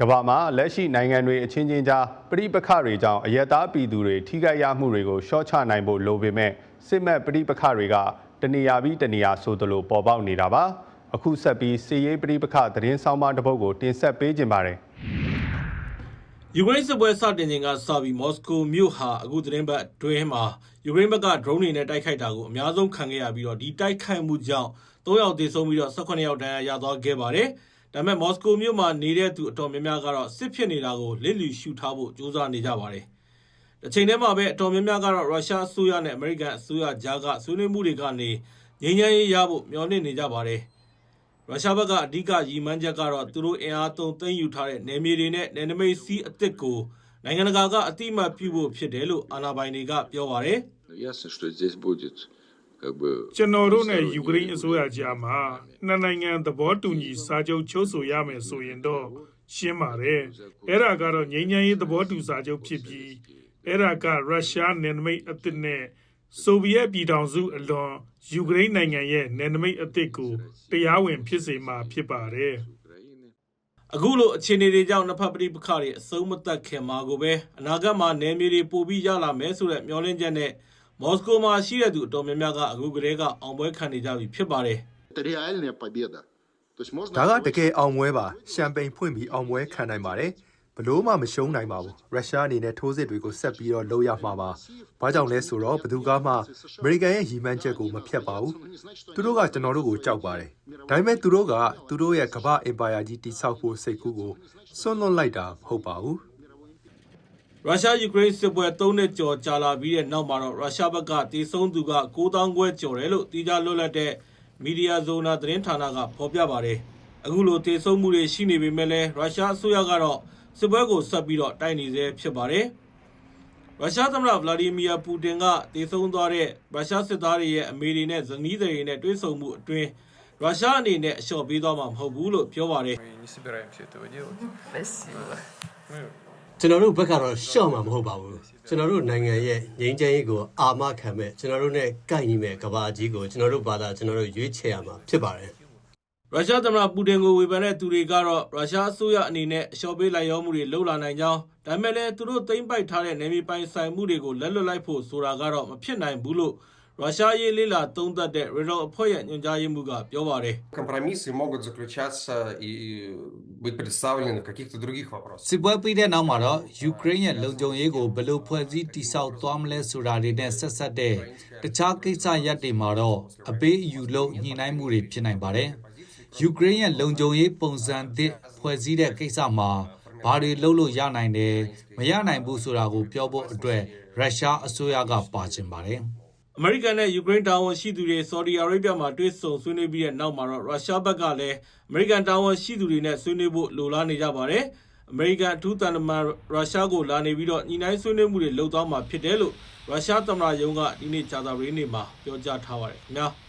ကမ္ဘာမှာလက်ရှိနိုင်ငံတွေအချင်းချင်းကြားပြိပခတွေကြောင့်အယက်သားပြည်သူတွေထိခိုက်ရမှုတွေကိုရှော့ချနိုင်ဖို့လိုပေမဲ့စစ်မဲ့ပြိပခတွေကတနေရာပြီးတနေရာဆိုသလိုပေါ်ပေါက်နေတာပါအခုဆက်ပြီးစီရေးပြိပခသတင်းဆောင်မတစ်ပုဒ်ကိုတင်ဆက်ပေးခြင်းပါတယ်ယူကရိန်းစစ်ပွဲစတင်ချိန်ကစပြီးမော်စကိုမြို့ဟာအခုသတင်းပတ်အတွင်းမှာယူကရိန်းဘက်က drone တွေနဲ့တိုက်ခိုက်တာကိုအများဆုံးခံခဲ့ရပြီးတော့ဒီတိုက်ခိုက်မှုကြောင့်3ယောက်သေဆုံးပြီးတော့18ယောက်ဒဏ်ရာရသွားခဲ့ပါတယ်။ ဒါပေမဲ့မော်စကိုမြို့မှာနေတဲ့သူအတော်များများကတော့စစ်ဖြစ်နေတာကိုလစ်လျူရှုထားဖို့ကြိုးစားနေကြပါတယ်။တစ်ချိန်တည်းမှာပဲအတော်များများကတော့ရုရှားအစိုးရနဲ့အမေရိကန်အစိုးရကြားကဆွေးနွေးမှုတွေကနေငြိမ်းချမ်းရေးရဖို့မျှော်လင့်နေကြပါတယ်။ ရုရှားဘက်ကအဓိကရည်မှန်းချက်ကတော့သူတို့အင်အားသုံးသိမ်းယူထားတဲ့နယ်မြေတွေနဲ့နယ်နိမိတ်စီးအသစ်ကိုနိုင်ငံတကာကအတိအမှတ်ပြုဖို့ဖြစ်တယ်လို့အာဏာပိုင်တွေကပြောပါတယ် Ну, Ясно, что здесь будет как бы ကျွန်တော်တို့နဲ့ယူကရိန်းအစိုးရကြားမှာနှစ်နိုင်ငံသဘောတူညီစာချုပ်ချုပ်ဆိုရမယ်ဆိုရင်တော့ရှင်းပါတယ်။အဲ့ဒါကတော့ငြိမ်းချမ်းရေးသဘောတူစာချုပ်ဖြစ်ပြီးအဲ့ဒါကရုရှားနယ်နိမိတ်အသစ်နဲ့ဆိုဗီယက်ပြည်ထောင်စုအလွန်ယူကရိန်းနိုင်ငံရဲ့နယ်နိမိတ်အသစ်ကိုတရားဝင်ဖြစ်စေမှာဖြစ်ပါတယ်။အခုလိုအခြေအနေတွေကြောင့်နှစ်ဖက်ပဋိပက္ခတွေအဆုံးမသတ်ခင်မှာကိုပဲအနာဂတ်မှာနယ်မြေတွေပိုပြီးရလာမယ်ဆိုတဲ့မျှော်လင့်ချက်နဲ့ မော်စကိုမှာရှိတဲ့သူအတော်များများကအခုကတည်းကအောင်ပွဲခံနေကြပြီဖြစ်ပါတယ်။ Это реальная победа. То есть можно ဒါကတကယ်အောင်ပွဲပါရှမ်ပိန်ဖွင့်ပြီးအောင်ပွဲခံနိုင်ပါတယ်ဘလို့မှမရှုံးနိုင်ပါဘူးရုရှားအနေနဲ့ထိုးစစ်တွေကိုဆက်ပြီးတော့လုပ်ရမှာပါဘာကြောင့်လဲဆိုတော့ဘယ်သူကမှအမေရိကန်ရဲ့ရည်မှန်းချက်ကိုမဖျက်ပါဘူးသူတို့ကကျွန်တော်တို့ကိုကြောက်ပါတယ်ဒါပေမဲ့သူတို့ကသူတို့ရဲ့ကမ္ဘာအင်ပါယာကြီးတိဆောက်ဖို့စိတ်ကူးကိုစွန့်လွတ်လိုက်တာမဟုတ်ပါဘူး ရုရှားယူကရိန်းစစ်ပွဲ၃နှစ်ကျော်ကြာလာပြီးတဲ့နောက်မှာတော့ရုရှားဘက်ကတေဆုံးသူက9000ခွဲကျော်တယ်လို့တီးခြားလွတ်လပ်တဲ့မီဒီယာဇိုနာသတင်းဌာနကဖော်ပြပါတယ်။အခုလိုတေဆုံးမှုတွေရှိနေပေမဲ့လည်းရုရှားအစိုးရကတော့စစ်ပွဲကိုဆက်ပြီးတော့တိုက်နေသေးဖြစ်ပါတယ်။ရုရှားသမ္မတဗလာဒီမီယာပူတင်ကတေဆုံးသွားတဲ့ရုရှားစစ်သားတွေရဲ့အမေတွေနဲ့ဇနီးတွေနဲ့တွေ့ဆုံမှုအတွင်းရုရှားအနေနဲ့အလျှော့ပေးသွားမှာမဟုတ်ဘူးလို့ပြောပါတယ် ကျွန်တော်တို့ဘက်ကတော့ရှော့မှာမဟုတ်ပါဘူးကျွန်တော်တို့နိုင်ငံရဲ့ငြိမ်းချမ်းရေးကိုအာမခံမဲ့ကျွန်တော်တို့နဲ့ကိုက်ညီမဲ့ကဘာကြီးကိုကျွန်တော်တို့ဘာသာကျွန်တော်တို့ရွေးချယ်ရမှာဖြစ်ပါတယ်ရုရှားသမ္မတပူတင်ကိုဝေဖန်တဲ့သူတွေကတော့ရုရှားအစိုးရအနေနဲ့အလျှော့ပေးလိုက်ရောမှုတွေလှုပ်လာနိုင်ကြောင်းဒါပေမဲ့လည်းသူတို့သိမ့်ပိုက်ထားတဲ့နယ်မြေပိုင်ဆိုင်မှုတွေကိုလက်လွတ်လိုက်ဖို့ဆိုတာကတော့မဖြစ်နိုင်ဘူးလို့ ရုရှားရေးလေးလာသုံးသပ်တဲ့ Redol အဖွဲ့ရဲ့ညွှန်ကြားရေးမှူးကပြောပါတယ် Компромиссы могут заключаться и быть представлены в каких-то других вопросах. စစ်ပွဲပြီးတဲ့နောက်မှာတော့ယူကရိန်းရဲ့လုံခြုံရေးကိုဘယ်လိုဖွဲ့စည်းတည်ဆောက်သွားမလဲဆိုတာတွေနဲ့ဆက်ဆက်တဲ့တခြားကိစ္စရပ်တွေမှာတော့အပေးအယူလို့ညှိနှိုင်းမှုတွေဖြစ်နိုင်ပါတယ်။ယူကရိန်းရဲ့လုံခြုံရေးပုံစံသစ်ဖွဲ့စည်းတဲ့ကိစ္စမှာဘာတွေလုပ်လို့ရနိုင်တယ်မရနိုင်ဘူးဆိုတာကိုပြောဖို့အတွက်ရုရှားအစိုးရကပါချင်ပါတယ်။ အမေရိကန်နဲ့ယူကရိန်းတာဝန်ရှိသူတွေဆော်ဒီအာရေဗျမှာတွေ့ဆုံဆွေးနွေးပြီးတဲ့နောက်မှာတော့ရုရှားဘက်ကလည်းအမေရိကန်တာဝန်ရှိသူတွေနဲ့ဆွေးနွေးဖို့လိုလားနေကြပါတယ်။အမေရိကန်အထူးတန်တမန်ရုရှားကိုလာနေပြီးတော့ညီနိုင်ဆွေးနွေးမှုတွေလုပ်သွားမှာဖြစ်တယ်လို့ရုရှားသမ္မတရုံးကဒီနေ့ကြာသပတေးနေ့မှာပြောကြားထားပါတယ်ခင်ဗျာ။